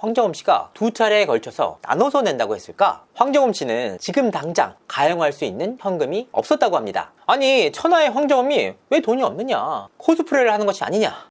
황정음 씨가 두 차례에 걸쳐서 나눠서 낸다고 했을까? 황정음 씨는 지금 당장 가용할 수 있는 현금이 없었다고 합니다. 아니, 천하의 황정음이 왜 돈이 없느냐? 코스프레를 하는 것이 아니냐?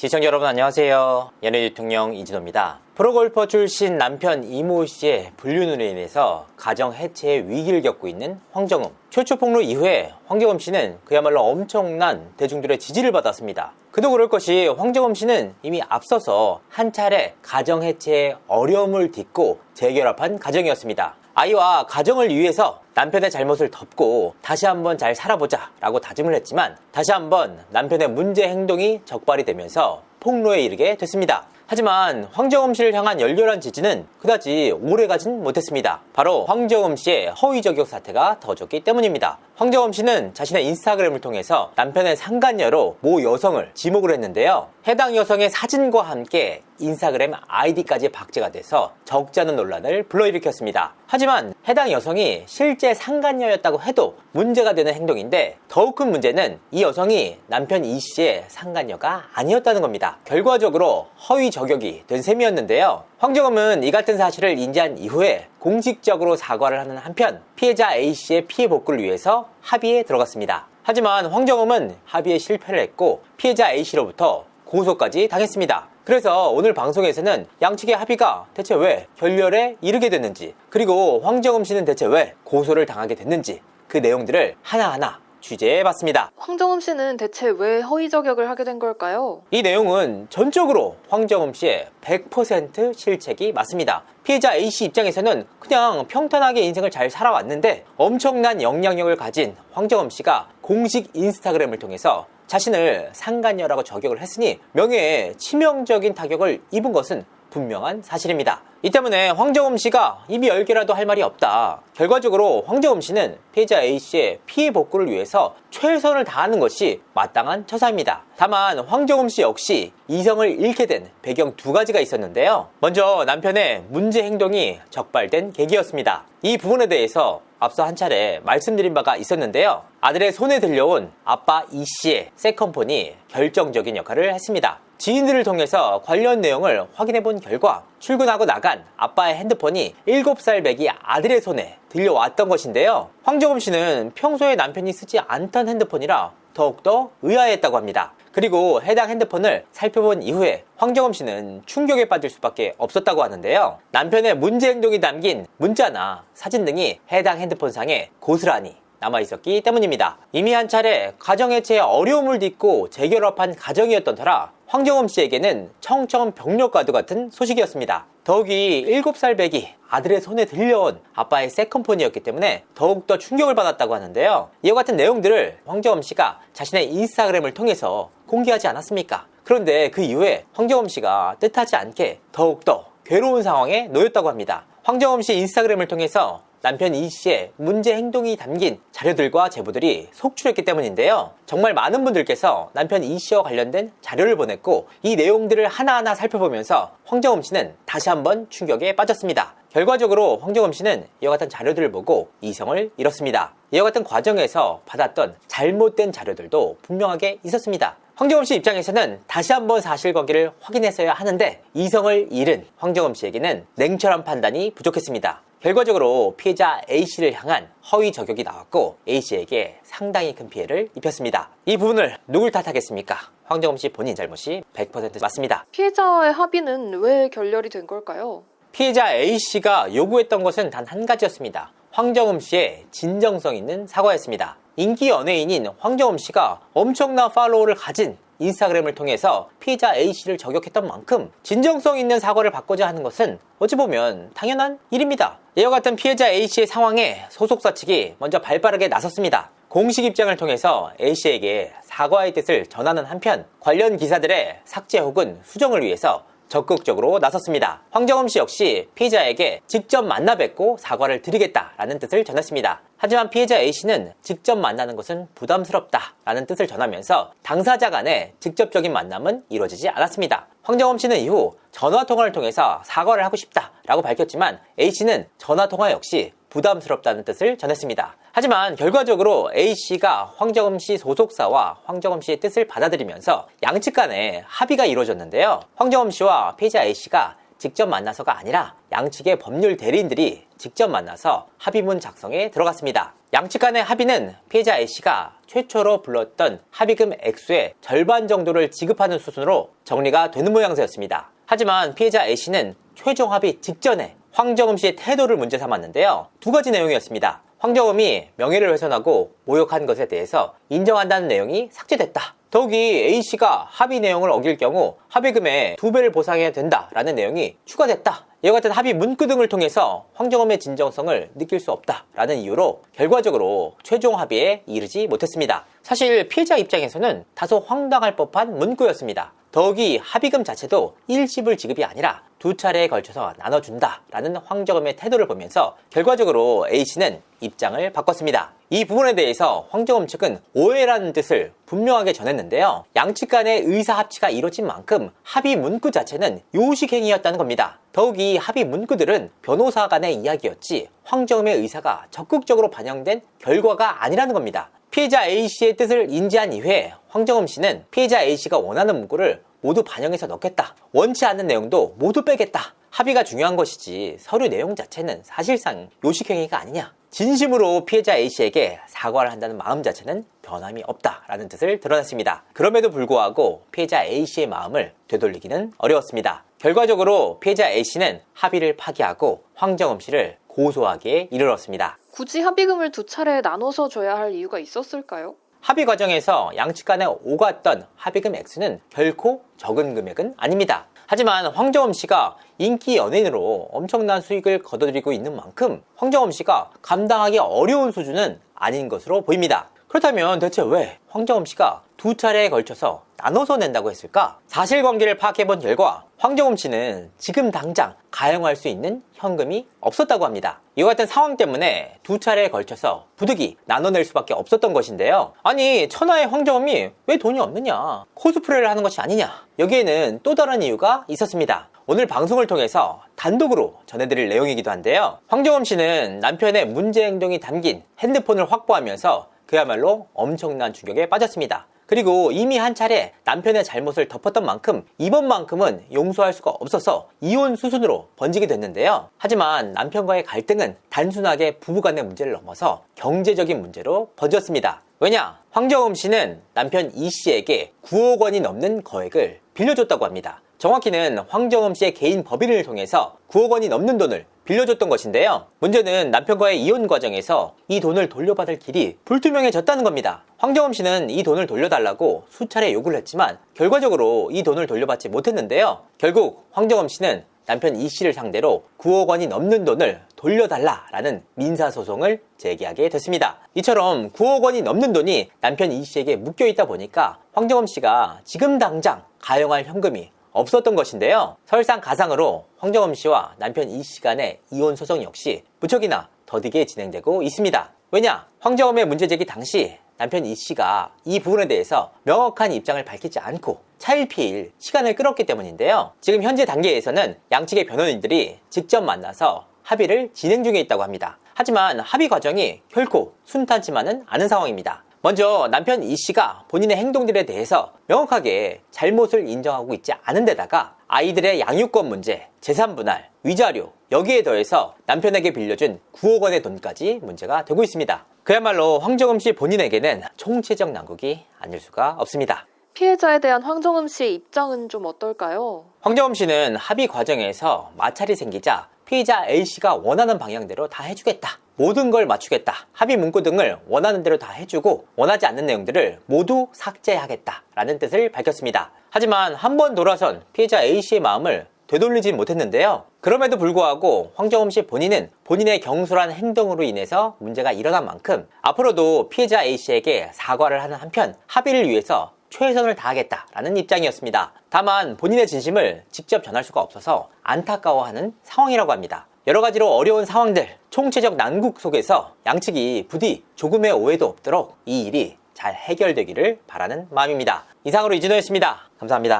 시청자 여러분 안녕하세요. 연예 대통령 이진호입니다. 프로골퍼 출신 남편 이모 씨의 불륜으로 인해서 가정 해체의 위기를 겪고 있는 황정음. 최초 폭로 이후에 황정음 씨는 그야말로 엄청난 대중들의 지지를 받았습니다. 그도 그럴 것이 황정음 씨는 이미 앞서서 한 차례 가정 해체의 어려움을 딛고 재결합한 가정이었습니다. 아이와 가정을 위해서 남편의 잘못을 덮고 다시 한번 잘 살아보자 라고 다짐을 했지만 다시 한번 남편의 문제 행동이 적발이 되면서 폭로에 이르게 됐습니다. 하지만 황정음 씨를 향한 열렬한 지지는 그다지 오래 가진 못했습니다. 바로 황정음 씨의 허위 저격 사태가 터졌기 때문입니다. 황정음 씨는 자신의 인스타그램을 통해서 남편의 상간녀로 모 여성을 지목을 했는데요. 해당 여성의 사진과 함께 인스타그램 아이디까지 박제가 돼서 적지 않은 논란을 불러일으켰습니다. 하지만 해당 여성이 실제 상간녀였다고 해도 문제가 되는 행동인데 더욱 큰 문제는 이 여성이 남편 이 씨의 상간녀가 아니었다는 겁니다. 결과적으로 허위 저격이 된 셈이었는데요. 황정음은 이 같은 사실을 인지한 이후에 공식적으로 사과를 하는 한편 피해자 A 씨의 피해 복구를 위해서 합의에 들어갔습니다. 하지만 황정음은 합의에 실패를 했고 피해자 A 씨로부터 고소까지 당했습니다. 그래서 오늘 방송에서는 양측의 합의가 대체 왜 결렬에 이르게 됐는지 그리고 황정음 씨는 대체 왜 고소를 당하게 됐는지 그 내용들을 하나하나 취재해 봤습니다. 황정음 씨는 대체 왜 허위 저격을 하게 된 걸까요? 이 내용은 전적으로 황정음 씨의 100% 실책이 맞습니다. 피해자 A씨 입장에서는 그냥 평탄하게 인생을 잘 살아왔는데 엄청난 영향력을 가진 황정음 씨가 공식 인스타그램을 통해서 자신을 상간녀라고 저격을 했으니 명예에 치명적인 타격을 입은 것은 분명한 사실입니다. 이 때문에 황정음 씨가 입이 열 개라도 할 말이 없다. 결과적으로 황정음 씨는 피해자 A 씨의 피해 복구를 위해서 최선을 다하는 것이 마땅한 처사입니다. 다만 황정음 씨 역시 이성을 잃게 된 배경 두 가지가 있었는데요. 먼저 남편의 문제 행동이 적발된 계기였습니다. 이 부분에 대해서 앞서 한 차례 말씀드린 바가 있었는데요. 아들의 손에 들려온 아빠 이 씨의 세컨폰이 결정적인 역할을 했습니다. 지인들을 통해서 관련 내용을 확인해 본 결과 출근하고 나간 아빠의 핸드폰이 7살 배기 아들의 손에 들려왔던 것인데요. 황정음 씨는 평소에 남편이 쓰지 않던 핸드폰이라 더욱더 의아했다고 합니다. 그리고 해당 핸드폰을 살펴본 이후에 황정음 씨는 충격에 빠질 수밖에 없었다고 하는데요. 남편의 문제 행동이 담긴 문자나 사진 등이 해당 핸드폰상에 고스란히 남아 있었기 때문입니다. 이미 한 차례 가정해체에 어려움을 딛고 재결합한 가정이었던 터라 황정음 씨에게는 청천벽력과도 같은 소식이었습니다. 더욱이 7살 배기 아들의 손에 들려온 아빠의 세컨폰이었기 때문에 더욱더 충격을 받았다고 하는데요. 이와 같은 내용들을 황정음 씨가 자신의 인스타그램을 통해서 공개하지 않았습니까? 그런데 그 이후에 황정음 씨가 뜻하지 않게 더욱더 괴로운 상황에 놓였다고 합니다. 황정음 씨 인스타그램을 통해서 남편 이 씨의 문제 행동이 담긴 자료들과 제보들이 속출했기 때문인데요. 정말 많은 분들께서 남편 이 씨와 관련된 자료를 보냈고 이 내용들을 하나하나 살펴보면서 황정음 씨는 다시 한번 충격에 빠졌습니다. 결과적으로 황정음 씨는 이와 같은 자료들을 보고 이성을 잃었습니다. 이와 같은 과정에서 받았던 잘못된 자료들도 분명하게 있었습니다. 황정음 씨 입장에서는 다시 한번 사실관계를 확인했어야 하는데 이성을 잃은 황정음 씨에게는 냉철한 판단이 부족했습니다. 결과적으로 피해자 A씨를 향한 허위 저격이 나왔고 A씨에게 상당히 큰 피해를 입혔습니다. 이 부분을 누굴 탓하겠습니까? 황정음 씨 본인 잘못이 100% 맞습니다. 피해자의 합의는 왜 결렬이 된 걸까요? 피해자 A씨가 요구했던 것은 단 한 가지였습니다. 황정음 씨의 진정성 있는 사과였습니다. 인기 연예인인 황정음 씨가 엄청난 팔로워를 가진 인스타그램을 통해서 피해자 A씨를 저격했던 만큼 진정성 있는 사과를 받고자 하는 것은 어찌 보면 당연한 일입니다. 이와 같은 피해자 A씨의 상황에 소속사 측이 먼저 발빠르게 나섰습니다. 공식 입장을 통해서 A씨에게 사과의 뜻을 전하는 한편 관련 기사들의 삭제 혹은 수정을 위해서 적극적으로 나섰습니다. 황정음 씨 역시 피해자에게 직접 만나 뵙고 사과를 드리겠다라는 뜻을 전했습니다. 하지만 피해자 A씨는 직접 만나는 것은 부담스럽다라는 뜻을 전하면서 당사자 간의 직접적인 만남은 이루어지지 않았습니다. 황정음 씨는 이후 전화통화를 통해서 사과를 하고 싶다라고 밝혔지만 A씨는 전화통화 역시 부담스럽다는 뜻을 전했습니다. 하지만 결과적으로 A씨가 황정음 씨 소속사와 황정음 씨의 뜻을 받아들이면서 양측 간에 합의가 이루어졌는데요. 황정음 씨와 피해자 A씨가 직접 만나서가 아니라 양측의 법률 대리인들이 직접 만나서 합의문 작성에 들어갔습니다. 양측 간의 합의는 피해자 A씨가 최초로 불렀던 합의금 액수의 절반 정도를 지급하는 수순으로 정리가 되는 모양새였습니다. 하지만 피해자 A씨는 최종 합의 직전에 황정음 씨의 태도를 문제 삼았는데요. 두 가지 내용이었습니다. 황정음이 명예를 훼손하고 모욕한 것에 대해서 인정한다는 내용이 삭제됐다. 더욱이 A씨가 합의 내용을 어길 경우 합의금의 두 배를 보상해야 된다라는 내용이 추가됐다. 이와 같은 합의 문구 등을 통해서 황정음의 진정성을 느낄 수 없다라는 이유로 결과적으로 최종 합의에 이르지 못했습니다. 사실 피해자 입장에서는 다소 황당할 법한 문구였습니다. 더욱이 합의금 자체도 일시불 지급이 아니라 두 차례에 걸쳐서 나눠준다라는 황정음의 태도를 보면서 결과적으로 A씨는 입장을 바꿨습니다. 이 부분에 대해서 황정음 측은 오해라는 뜻을 분명하게 전했는데요. 양측 간의 의사 합치가 이루어진 만큼 합의 문구 자체는 요식행위였다는 겁니다. 더욱이 합의 문구들은 변호사 간의 이야기였지 황정음의 의사가 적극적으로 반영된 결과가 아니라는 겁니다. 피해자 A씨의 뜻을 인지한 이후에 황정음 씨는 피해자 A씨가 원하는 문구를 모두 반영해서 넣겠다. 원치 않는 내용도 모두 빼겠다. 합의가 중요한 것이지 서류 내용 자체는 사실상 요식행위가 아니냐. 진심으로 피해자 A씨에게 사과를 한다는 마음 자체는 변함이 없다라는 뜻을 드러냈습니다. 그럼에도 불구하고 피해자 A씨의 마음을 되돌리기는 어려웠습니다. 결과적으로 피해자 A씨는 합의를 파기하고 황정음 씨를 고소하기에 이르렀습니다. 굳이 합의금을 두 차례 나눠서 줘야 할 이유가 있었을까요? 합의 과정에서 양측 간에 오갔던 합의금 액수는 결코 적은 금액은 아닙니다. 하지만 황정음 씨가 인기 연예인으로 엄청난 수익을 거둬들이고 있는 만큼 황정음 씨가 감당하기 어려운 수준은 아닌 것으로 보입니다. 그렇다면 대체 왜 황정음 씨가 두 차례에 걸쳐서 나눠서 낸다고 했을까? 사실관계를 파악해본 결과 황정음 씨는 지금 당장 가용할 수 있는 현금이 없었다고 합니다. 이와 같은 상황 때문에 두 차례에 걸쳐서 부득이 나눠낼 수밖에 없었던 것인데요. 아니 천하의 황정음이 왜 돈이 없느냐? 코스프레를 하는 것이 아니냐? 여기에는 또 다른 이유가 있었습니다. 오늘 방송을 통해서 단독으로 전해드릴 내용이기도 한데요. 황정음 씨는 남편의 문제 행동이 담긴 핸드폰을 확보하면서 그야말로 엄청난 충격에 빠졌습니다. 그리고 이미 한 차례 남편의 잘못을 덮었던 만큼 이번만큼은 용서할 수가 없어서 이혼 수순으로 번지게 됐는데요. 하지만 남편과의 갈등은 단순하게 부부간의 문제를 넘어서 경제적인 문제로 번졌습니다. 왜냐? 황정음 씨는 남편 이 씨에게 9억 원이 넘는 거액을 빌려줬다고 합니다. 정확히는 황정음 씨의 개인 법인을 통해서 9억 원이 넘는 돈을 빌려줬던 것인데요. 문제는 남편과의 이혼 과정에서 이 돈을 돌려받을 길이 불투명해졌다는 겁니다. 황정음 씨는 이 돈을 돌려달라고 수차례 요구를 했지만 결과적으로 이 돈을 돌려받지 못했는데요. 결국 황정음 씨는 남편 이 씨를 상대로 9억 원이 넘는 돈을 돌려달라라는 민사소송을 제기하게 됐습니다. 이처럼 9억 원이 넘는 돈이 남편 이 씨에게 묶여 있다 보니까 황정음 씨가 지금 당장 가용할 현금이 없었던 것인데요. 설상 가상으로 황정음 씨와 남편 이 씨 간의 이혼 소송 역시 무척이나 더디게 진행되고 있습니다. 왜냐? 황정음의 문제 제기 당시 남편 이 씨가 이 부분에 대해서 명확한 입장을 밝히지 않고 차일피일 시간을 끌었기 때문인데요. 지금 현재 단계에서는 양측의 변호인들이 직접 만나서 합의를 진행 중에 있다고 합니다. 하지만 합의 과정이 결코 순탄치만은 않은 상황입니다. 먼저 남편 이 씨가 본인의 행동들에 대해서 명확하게 잘못을 인정하고 있지 않은 데다가 아이들의 양육권 문제, 재산 분할, 위자료 여기에 더해서 남편에게 빌려준 9억 원의 돈까지 문제가 되고 있습니다. 그야말로 황정음 씨 본인에게는 총체적 난국이 아닐 수가 없습니다. 피해자에 대한 황정음 씨의 입장은 좀 어떨까요? 황정음 씨는 합의 과정에서 마찰이 생기자 피의자 A씨가 원하는 방향대로 다 해주겠다. 모든 걸 맞추겠다. 합의 문구 등을 원하는 대로 다 해주고 원하지 않는 내용들을 모두 삭제하겠다. 라는 뜻을 밝혔습니다. 하지만 한 번 돌아선 피해자 A씨의 마음을 되돌리진 못했는데요. 그럼에도 불구하고 황정음 씨 본인은 본인의 경솔한 행동으로 인해서 문제가 일어난 만큼 앞으로도 피해자 A씨에게 사과를 하는 한편 합의를 위해서 최선을 다하겠다라는 입장이었습니다. 다만 본인의 진심을 직접 전할 수가 없어서 안타까워하는 상황이라고 합니다. 여러 가지로 어려운 상황들, 총체적 난국 속에서 양측이 부디 조금의 오해도 없도록 이 일이 잘 해결되기를 바라는 마음입니다. 이상으로 이진호였습니다. 감사합니다.